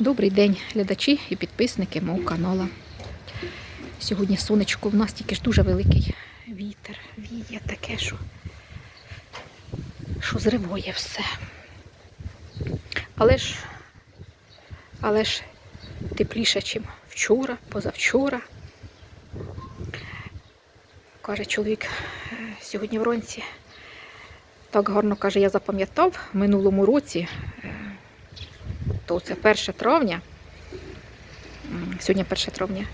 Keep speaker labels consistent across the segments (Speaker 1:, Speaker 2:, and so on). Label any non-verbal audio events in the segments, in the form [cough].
Speaker 1: Добрий день, глядачі і підписники мого каналу. Сьогодні сонечко в нас тільки ж дуже великий вітер. Віє таке, що, що зриває все. Але ж, але ж тепліше, ніж вчора, позавчора. Каже чоловік е, сьогодні вранці. Так гарно каже, я запам'ятав в минулому році е, то це 1 травня. Сьогодні 1 травня.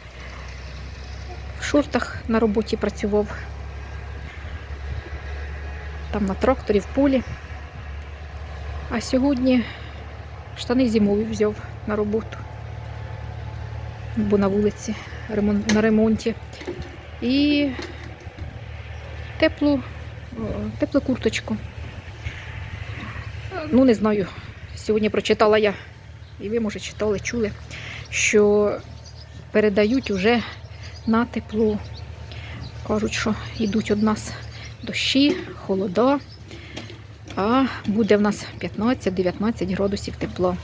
Speaker 1: В шортах на роботі працював. Там на тракторі в полі. А сьогодні штани зимові взяв на роботу. Бо на вулиці на ремонті. І теплу, теплу курточку. Ну, не знаю. Сьогодні прочитала я, і ви, може, читали, чули, що передають уже на тепло. Кажуть, що йдуть від нас дощі, холода, а буде в нас 15-19 градусів тепла.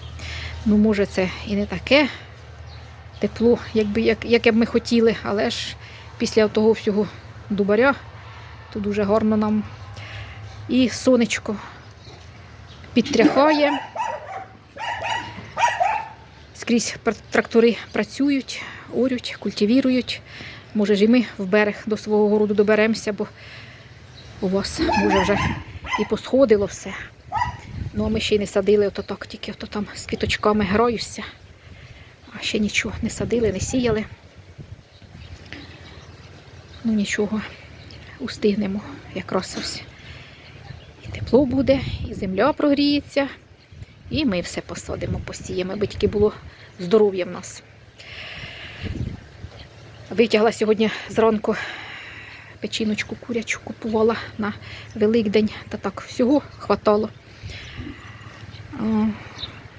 Speaker 1: Ну, може, це і не таке тепло, якби, як, яке б ми хотіли, але ж після того всього дубаря, то дуже гарно нам. І сонечко підтряхає. Скрізь трактори працюють, орють, культивірують. Може ж і ми в берег до свого городу доберемося, бо у вас може вже і посходило все. Ну, а ми ще й не садили, ото так, тільки ото там з квіточками граюся. А ще нічого не садили, не сіяли. Ну нічого, устигнемо якраз ось. І тепло буде, і земля прогріється, і ми все посадимо, посіємо, аби тільки було здоров'я в нас. Витягла сьогодні зранку печіночку курячу купувала на Великдень, та так всього хватало.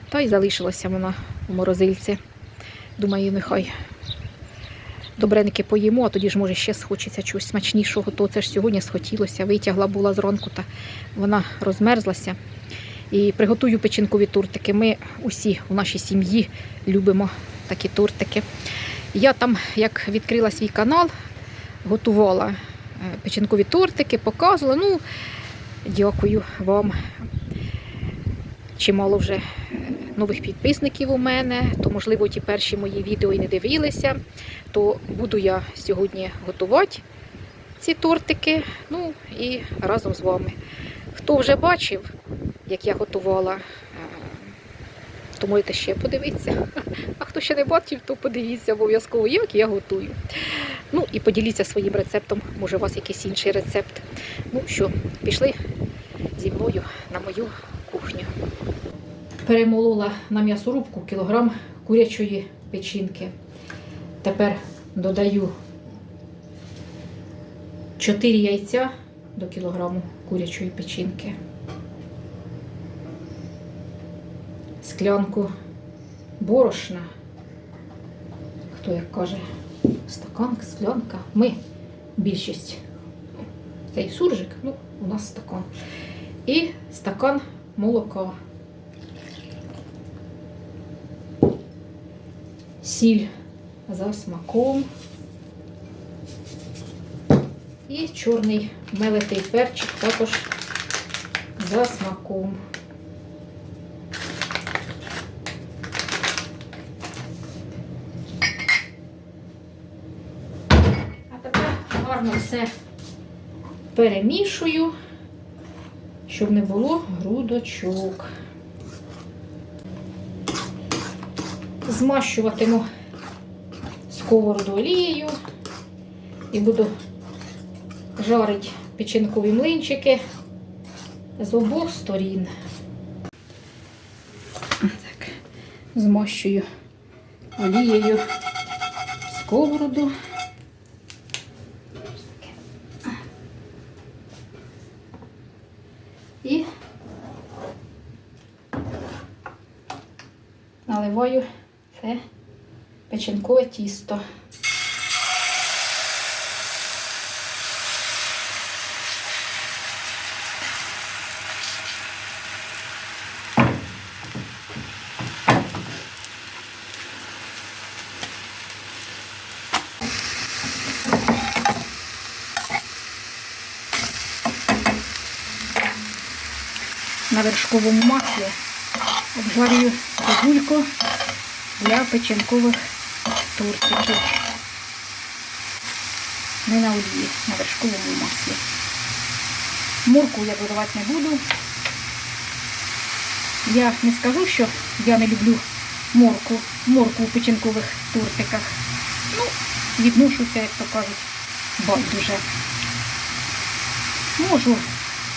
Speaker 1: Та й залишилася вона в морозильці. Думаю, нехай добреньки поїмо, а тоді ж, може, ще схочеться чогось смачнішого. То це ж сьогодні схотілося. Витягла була зранку, та вона розмерзлася. І приготую печінкові тортики. Ми усі у нашій сім'ї любимо такі тортики. Я там, як відкрила свій канал, готувала е, печінкові тортики, показувала. Ну, дякую вам. Чимало вже е, нових підписників у мене, то, можливо, ті перші мої відео і не дивилися, то буду я сьогодні готувати ці тортики. Ну і разом з вами. Хто вже бачив, як я готувала, е, то можете ще подивитися. А хто ще не бачив, то подивіться обов'язково, як я готую. Ну і поділіться своїм рецептом, може у вас якийсь інший рецепт. Ну що, пішли зі мною на мою кухню. Перемолола на м'ясорубку кілограм курячої печінки. Тепер додаю 4 яйця до кілограму курячої печінки. Склянку борошна. Хто як каже, стакан, склянка. Ми більшість. Цей суржик, ну, у нас стакан. І стакан молока. Сіль за смаком. І чорний мелитий перчик також за смаком. А тепер гарно все перемішую, щоб не було грудочок. Змащуватиму сковороду олією і буду жарити печінкові млинчики з обох сторін. Так, змащую олією сковороду. І наливаю це печінкове тісто. На вершковому маслі обжарюю цибульку для печінкових тортиків. Не на олії, на вершковому маслі. Морку я додавати не буду. Я не скажу, що я не люблю морку, морку у печінкових тортиках. Ну, відношуся, як то кажуть, байдуже. Можу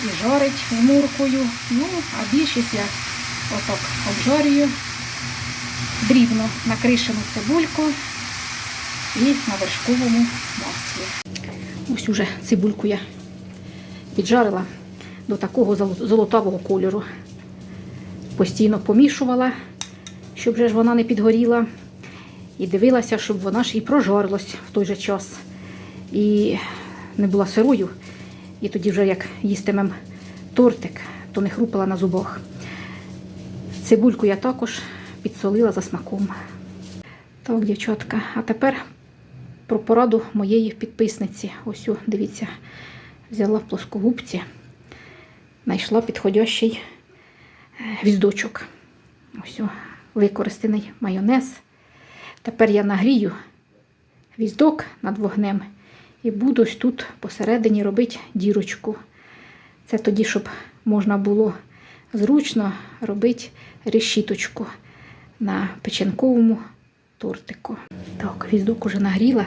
Speaker 1: і жарить з моркою, ну, а більшість я отак обжарюю дрібно накришену цибульку і на вершковому маслі. Ось уже цибульку я піджарила до такого золотавого кольору. Постійно помішувала, щоб же ж вона не підгоріла. І дивилася, щоб вона ж і прожарилась в той же час. І не була сирою. І тоді вже як їстимем тортик, то не хрупала на зубах. Цибульку я також підсолила за смаком. Так, дівчатка, а тепер про пораду моєї підписниці. Ось, дивіться, взяла в плоскогубці, знайшла підходящий е, гвіздочок. Ось використаний майонез. Тепер я нагрію гвіздок над вогнем і буду ось тут посередині робити дірочку. Це тоді, щоб можна було зручно робити решіточку на печінковому тортику. Так, гвіздок уже нагріла.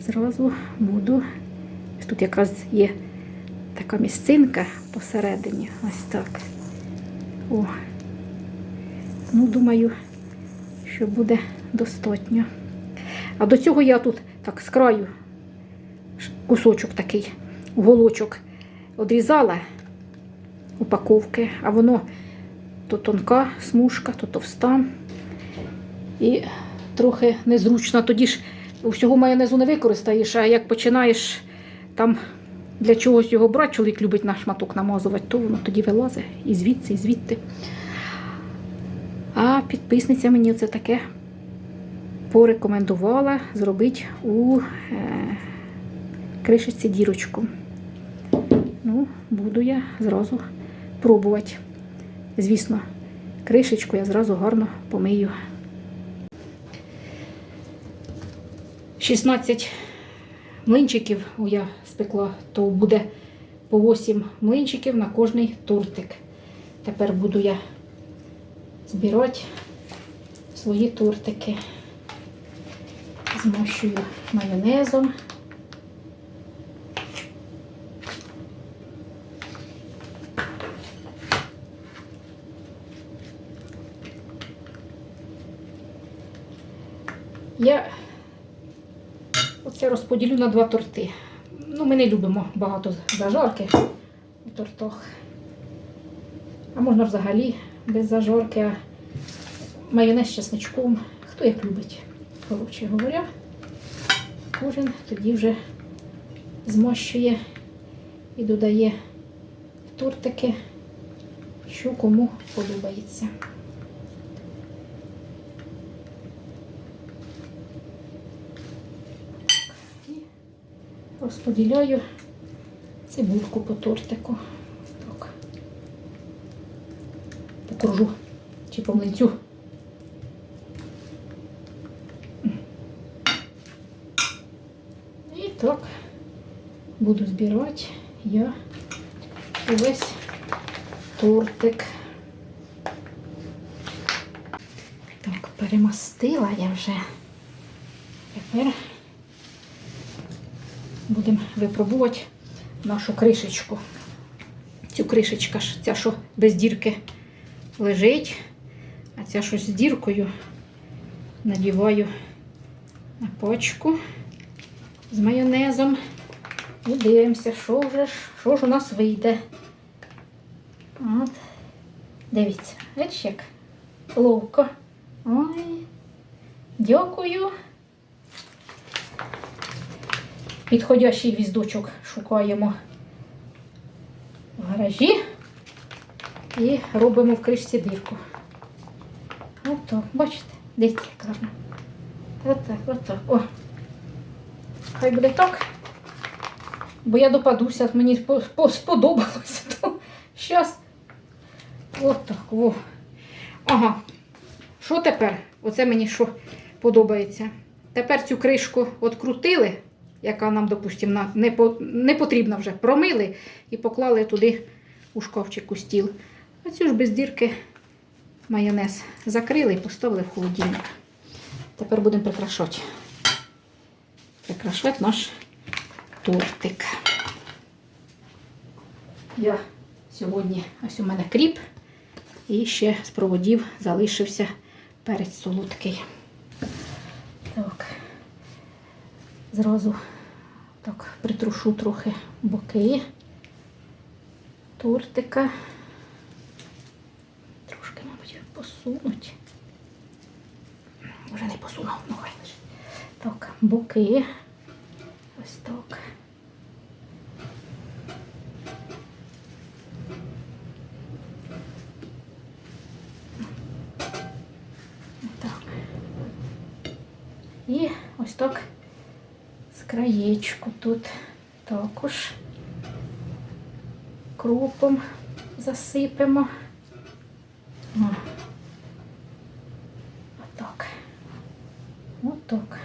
Speaker 1: Зразу буду. Ось тут якраз є така місцинка посередині. Ось так. О. Ну, думаю, що буде достатньо. А до цього я тут так з краю кусочок такий, уголочок одрізала упаковки, а воно то тонка смужка, то товста. І трохи незручно. Тоді ж всього майонезу не використаєш, а як починаєш там для чогось його брати, чоловік любить на шматок намазувати, то воно тоді вилазить і звідси, і звідти. А підписниця мені це таке порекомендувала зробити у е, кришечці дірочку. Ну, буду я зразу пробувати. Звісно, кришечку я зразу гарно помию. 16 млинчиків я спекла, то буде по 8 млинчиків на кожний тортик. Тепер буду я збирати свої тортики. Змащую майонезом. Я оце розподілю на два торти. Ну, ми не любимо багато зажарки у тортах. А можна взагалі без зажарки, а майонез з чесничком. Хто як любить, коротше говоря, кожен тоді вже змощує і додає в тортики, що кому подобається. Розподіляю цибульку по тортику. Так. По кружу чи по млинцю. І так буду збирати я увесь тортик. Так, перемастила я вже. Тепер будемо випробувати нашу кришечку. Цю кришечка ж, ця, що без дірки лежить, а ця що з діркою надіваю на пачку з майонезом. І дивимося, що вже що ж у нас вийде. От. Дивіться, бачиш як ловко. Ой, дякую. Підходящий віздочок шукаємо в гаражі і робимо в кришці дірку. Ото, бачите, дивіться, як гарно. Отак, отак. О. Хай буде так. Бо я допадуся, мені по- по- сподобалося. Зараз [laughs] От так. Ага. Що тепер? Оце мені що подобається. Тепер цю кришку відкрутили, яка нам, допустимо, не, не потрібна вже. Промили і поклали туди у шкафчик у стіл. А цю ж без дірки майонез закрили і поставили в холодильник. Тепер будемо прикрашати. Прикрашати наш тортик. Я сьогодні, ось у мене кріп, і ще з проводів залишився перець солодкий. Так, зразу так притрушу трохи боки тортика. Трошки, мабуть, посунуть. Вже не посунув, ну хай. Так, боки. Ось так. Так. І ось так краєчку тут також крупом засипемо. Отак. Отак.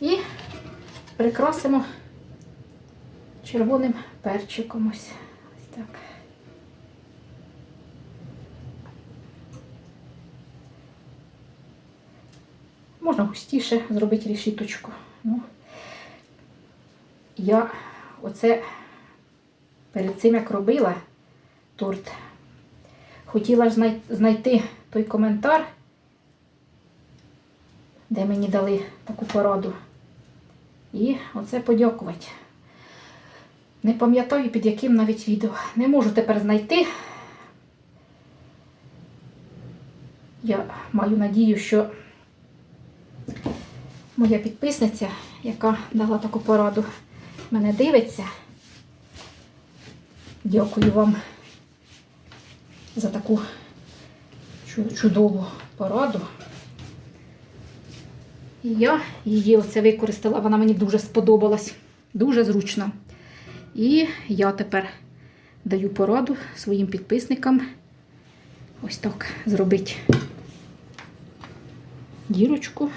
Speaker 1: І прикрасимо червоним перчиком ось. Ось так. Можна густіше зробити рішіточку. Ну, я оце перед цим, як робила торт, хотіла ж знайти той коментар, де мені дали таку пораду. І оце подякувати. Не пам'ятаю, під яким навіть відео. Не можу тепер знайти. Я маю надію, що моя підписниця, яка дала таку пораду, мене дивиться. Дякую вам за таку чудову пораду. І я її оце використала, вона мені дуже сподобалась, дуже зручно. І я тепер даю пораду своїм підписникам ось так зробити дірочку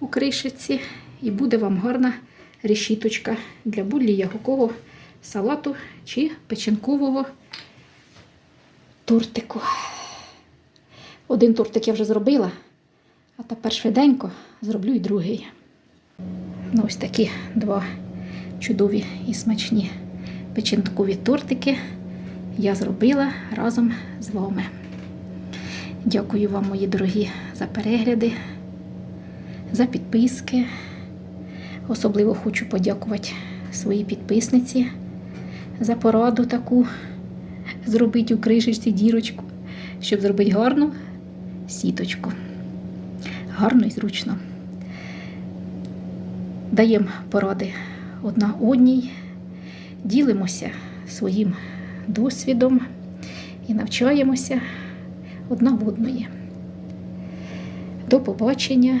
Speaker 1: у кришиці, і буде вам гарна решіточка для будь-якого салату чи печінкового тортику. Один тортик я вже зробила, а тепер швиденько зроблю і другий. Ну, ось такі два чудові і смачні печінкові тортики я зробила разом з вами. Дякую вам, мої дорогі, за перегляди, за підписки. Особливо хочу подякувати своїй підписниці за пораду таку зробити у кришечці дірочку, щоб зробити гарну сіточку. Гарно і зручно. Даємо поради одна одній, ділимося своїм досвідом і навчаємося одна в одної. До побачення,